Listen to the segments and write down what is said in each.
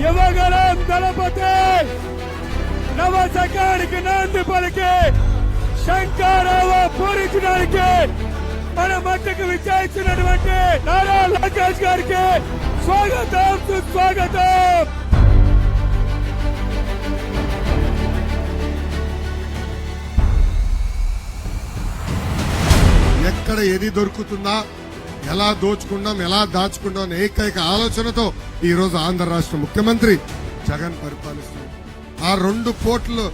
యువగలం దళపతి! నవ సకానికి నాంది పలికి శంకారావ పూరించడానికి మన మధ్యకు విచారించినటువంటి నారా లోకేష్ గారికి స్వాగతం సుస్వాగతం! ఎక్కడ ఏది దొరుకుతుందా ఎలా దోచుకుందాం ఎలా దాచుకుందాం అనే ఏకైక ఆలోచనతో ఈ రోజు ఆంధ్ర రాష్ట్ర ముఖ్యమంత్రి జగన్ పరిపాలిస్తున్నారు. ఆ రెండు పోర్టులు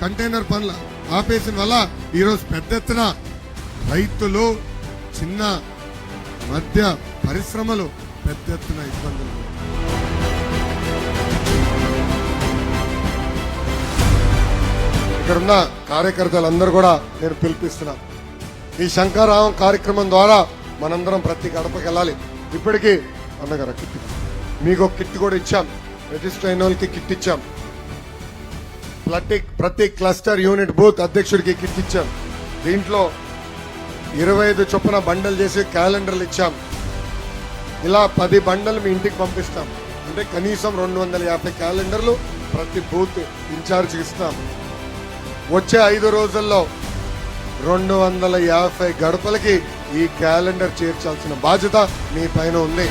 కంటైనర్ పనులు ఆపేసిన వల్ల ఈరోజు పెద్ద ఎత్తున రైతులు చిన్న మధ్య పరిశ్రమలు పెద్ద ఎత్తున ఇబ్బందులు ఇక్కడున్న కార్యకర్తలందరూ కూడా నేను పిలిపిస్తున్నా. ఈ శంకారావం కార్యక్రమం ద్వారా మనందరం ప్రతి గడపకి వెళ్ళాలి. ఇప్పటికీ అన్నగారు కిట్ మీకు ఒక కిట్ కూడా ఇచ్చాం. రిజిస్టర్ అయిన వాళ్ళకి కిట్ ఇచ్చాం. ప్రతి ప్రతి క్లస్టర్ యూనిట్ బూత్ అధ్యక్షుడికి కిట్ ఇచ్చాం. దీంట్లో ఇరవై ఐదు చొప్పున బండలు చేసి క్యాలెండర్లు ఇచ్చాం. ఇలా పది బండలు మీ ఇంటికి పంపిస్తాం. అంటే కనీసం రెండు వందల యాభై క్యాలెండర్లు ప్రతి బూత్ ఇన్ఛార్జ్ ఇస్తాం. వచ్చే ఐదు రోజుల్లో రెండు వందల యాభై గడపలకి ఈ క్యాలెండర్ చేర్చాల్సిన బాధ్యత మీ పైన ఉంది.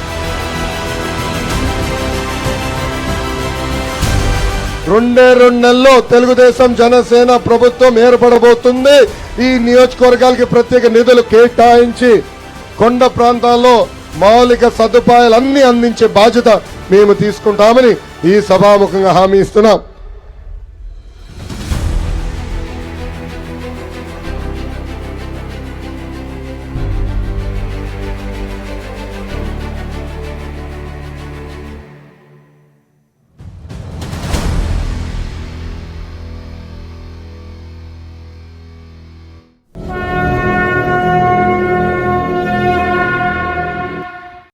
రెండే రెండు నెలల్లో తెలుగుదేశం జనసేన ప్రభుత్వం ఏర్పడబోతుంది. ఈ నియోజకవర్గాలకి ప్రత్యేక నిధులు కేటాయించి కొండ ప్రాంతాల్లో మౌలిక సదుపాయాలన్నీ అందించే బాధ్యత మేము తీసుకుంటామని ఈ సభాముఖంగా హామీ ఇస్తున్నాం.